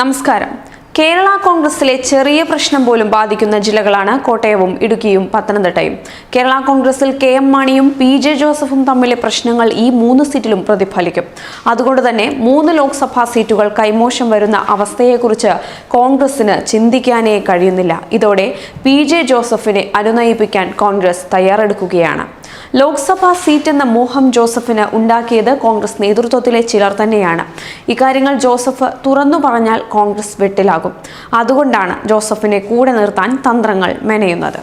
നമസ്കാരം. കേരള കോൺഗ്രസിലെ ചെറിയ പ്രശ്നം പോലും ബാധിക്കുന്ന ജില്ലകളാണ് കോട്ടയവും ഇടുക്കിയും പത്തനംതിട്ടയും. കേരള കോൺഗ്രസിൽ കെ എം മാണിയും പി ജെ ജോസഫും തമ്മിലെ പ്രശ്നങ്ങൾ ഈ മൂന്ന് സീറ്റിലും പ്രതിഫലിക്കും. അതുകൊണ്ട് തന്നെ മൂന്ന് ലോക്സഭാ സീറ്റുകൾ കൈമോശം വരുന്ന അവസ്ഥയെക്കുറിച്ച് കോൺഗ്രസിന് ചിന്തിക്കാനേ കഴിയുന്നില്ല. ഇതോടെ പി ജെ ജോസഫിനെ അനുനയിപ്പിക്കാൻ കോൺഗ്രസ് തയ്യാറെടുക്കുകയാണ്. ലോക്സഭാ സീറ്റ് എന്ന മോഹം ജോസഫിന് ഉണ്ടാക്കിയത് കോൺഗ്രസ് നേതൃത്വത്തിലെ ചിലർ തന്നെയാണ്. ഇക്കാര്യങ്ങൾ ജോസഫ് തുറന്നു പറഞ്ഞാൽ കോൺഗ്രസ് വെട്ടിലാകും. അതുകൊണ്ടാണ് ജോസഫിനെ കൂടെ നിർത്താൻ തന്ത്രങ്ങൾ മെനയുന്നത്.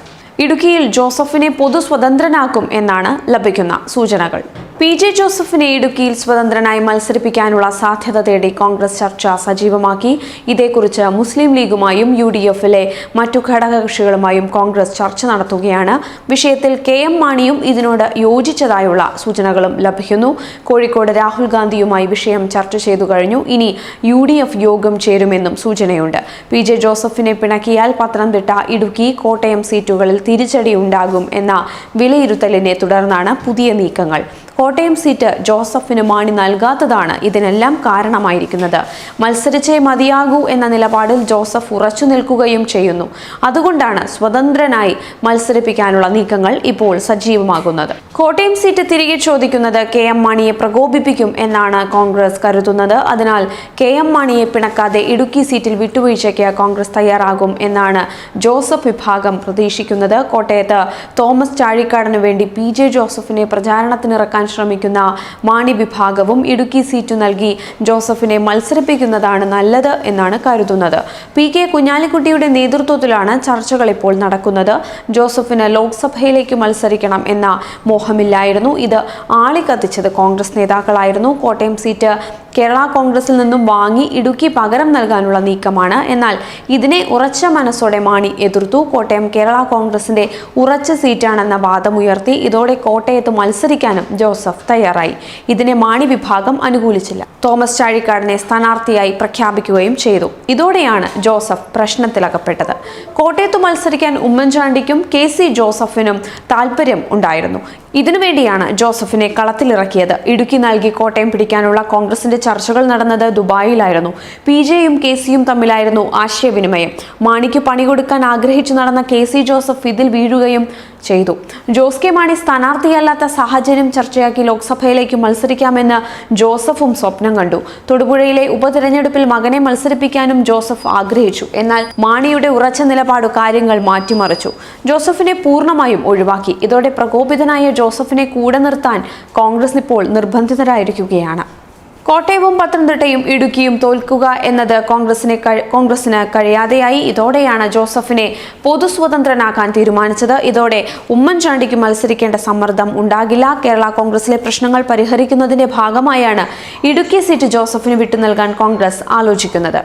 ഇടുക്കിയിൽ ജോസഫിനെ പൊതു സ്വതന്ത്രനാക്കും എന്നാണ് ലഭിക്കുന്ന സൂചനകൾ. പി ജെ ജോസഫിനെ ഇടുക്കിയിൽ സ്വതന്ത്രനായി മത്സരിപ്പിക്കാനുള്ള സാധ്യത തേടി കോൺഗ്രസ് ചർച്ച സജീവമാക്കി. ഇതേക്കുറിച്ച് മുസ്ലിം ലീഗുമായും യു ഡി എഫിലെ മറ്റു ഘടകകക്ഷികളുമായും കോൺഗ്രസ് ചർച്ച നടത്തുകയാണ്. വിഷയത്തിൽ കെ എം മാണിയും ഇതിനോട് യോജിച്ചതായുള്ള സൂചനകളും ലഭിക്കുന്നു. കോഴിക്കോട് രാഹുൽ ഗാന്ധിയുമായി വിഷയം ചർച്ച ചെയ്തു കഴിഞ്ഞു. ഇനി യു ഡി എഫ് യോഗം ചേരുമെന്നും സൂചനയുണ്ട്. പി ജെ ജോസഫിനെ പിണക്കിയാൽ പത്തനംതിട്ട ഇടുക്കി കോട്ടയം സീറ്റുകളിൽ തിരിച്ചടി ഉണ്ടാകും എന്ന വിലയിരുത്തലിനെ തുടർന്നാണ് പുതിയ നീക്കങ്ങൾ. കോട്ടയം സീറ്റ് ജോസഫിന് മാണി നൽകാത്തതാണ് ഇതിനെല്ലാം കാരണമായിരിക്കുന്നത്. മത്സരിച്ചേ മതിയാകൂ എന്ന നിലപാടിൽ ജോസഫ് ഉറച്ചു നിൽക്കുകയും ചെയ്യുന്നു. അതുകൊണ്ടാണ് സ്വതന്ത്രനായി മത്സരിപ്പിക്കാനുള്ള നീക്കങ്ങൾ ഇപ്പോൾ സജീവമാകുന്നത്. കോട്ടയം സീറ്റ് തിരികെ ചോദിക്കുന്നത് കെ എം മാണിയെ പ്രകോപിപ്പിക്കും എന്നാണ് കോൺഗ്രസ് കരുതുന്നത്. അതിനാൽ കെ എം മാണിയെ പിണക്കാതെ ഇടുക്കി സീറ്റിൽ വിട്ടുവീഴ്ചയ്ക്ക് കോൺഗ്രസ് തയ്യാറാകും എന്നാണ് ജോസഫ് വിഭാഗം പ്രതീക്ഷിക്കുന്നത്. കോട്ടയത്ത് തോമസ് ചാഴിക്കാടിനു വേണ്ടി പി ജെ ജോസഫിനെ പ്രചാരണത്തിനിറക്കാൻ ശ്രമിക്കുന്ന മാണി വിഭാഗവും ഇടുക്കി സീറ്റ് നൽകി ജോസഫിനെ മത്സരിപ്പിക്കുന്നതാണ് നല്ലത് എന്നാണ് കരുതുന്നത്. പി കെ കുഞ്ഞാലിക്കുട്ടിയുടെ നേതൃത്വത്തിലാണ് ചർച്ചകൾ ഇപ്പോൾ നടക്കുന്നത്. ജോസഫിന് ലോക്സഭയിലേക്ക് മത്സരിക്കണം എന്ന മോഹമില്ലായിരുന്നു ഇത്. ആളിക്കത്തിച്ചത് കോൺഗ്രസ് നേതാക്കളായിരുന്നു. കോട്ടയം സീറ്റ് കേരള കോൺഗ്രസിൽ നിന്നും വാങ്ങി ഇടുക്കി പകരം നൽകാനുള്ള നീക്കമാണ്. എന്നാൽ ഇതിനെ ഉറച്ച മനസ്സോടെ മാണി എതിർത്തു. കോട്ടയം കേരള കോൺഗ്രസിന്റെ ഉറച്ച സീറ്റാണെന്ന വാദമുയർത്തി ഇതോടെ കോട്ടയത്ത് മത്സരിക്കാനും ജോസഫ് തയ്യാറായി. ഇതിനെ മാണി വിഭാഗം അനുകൂലിച്ചില്ല. തോമസ് ചാഴിക്കാടിനെ സ്ഥാനാർത്ഥിയായി പ്രഖ്യാപിക്കുകയും ചെയ്തു. ഇതോടെയാണ് ജോസഫ് പ്രശ്നത്തിലകപ്പെട്ടത്. കോട്ടയത്ത് മത്സരിക്കാൻ ഉമ്മൻചാണ്ടിക്കും കെ സി ജോസഫിനും താല്പര്യം ഉണ്ടായിരുന്നു. ഇതിനുവേണ്ടിയാണ് ജോസഫിനെ കളത്തിലിറക്കിയത്. ഇടുക്കി നൽകി കോട്ടയം പിടിക്കാനുള്ള കോൺഗ്രസിന്റെ ചർച്ചകൾ നടന്നത് ദുബായിലായിരുന്നു. പി ജെയും കെ സിയും തമ്മിലായിരുന്നു ആശയവിനിമയം. മാണിക്ക് പണി കൊടുക്കാൻ ആഗ്രഹിച്ചു നടന്ന കെ സി ജോസഫ് ഇതിൽ വീഴുകയും ചെയ്തു. ജോസ് കെ മാണി സ്ഥാനാർത്ഥിയല്ലാത്ത സാഹചര്യം ചർച്ചയാക്കി ലോക്സഭയിലേക്ക് മത്സരിക്കാമെന്ന് ജോസഫും സ്വപ്നം കണ്ടു. തൊടുപുഴയിലെ ഉപതെരഞ്ഞെടുപ്പിൽ മകനെ മത്സരിപ്പിക്കാനും ജോസഫ് ആഗ്രഹിച്ചു. എന്നാൽ മാണിയുടെ ഉറച്ച നിലപാട് കാര്യങ്ങൾ മാറ്റിമറിച്ചു. ജോസഫിനെ പൂർണമായും ഒഴിവാക്കി. ഇതോടെ പ്രകോപിതനായ ജോസഫിനെ കൂടെ നിർത്താൻ കോൺഗ്രസ് ഇപ്പോൾ നിർബന്ധിതരായിരിക്കുകയാണ്. കോട്ടയവും പത്തനംതിട്ടയും ഇടുക്കിയും തോൽക്കുക എന്നത് കോൺഗ്രസിനെ കോൺഗ്രസിന് കഴിയാതെയായി. ഇതോടെയാണ് ജോസഫിനെ പൊതുസ്വതന്ത്രനാക്കാൻ തീരുമാനിച്ചത്. ഇതോടെ ഉമ്മൻചാണ്ടിക്ക് മത്സരിക്കേണ്ട സമ്മർദ്ദം ഉണ്ടാകില്ല. കേരള കോൺഗ്രസിലെ പ്രശ്നങ്ങൾ പരിഹരിക്കുന്നതിന്റെ ഭാഗമായാണ് ഇടുക്കി സീറ്റ് ജോസഫിന് വിട്ടു നൽകാൻ കോൺഗ്രസ് ആലോചിക്കുന്നത്.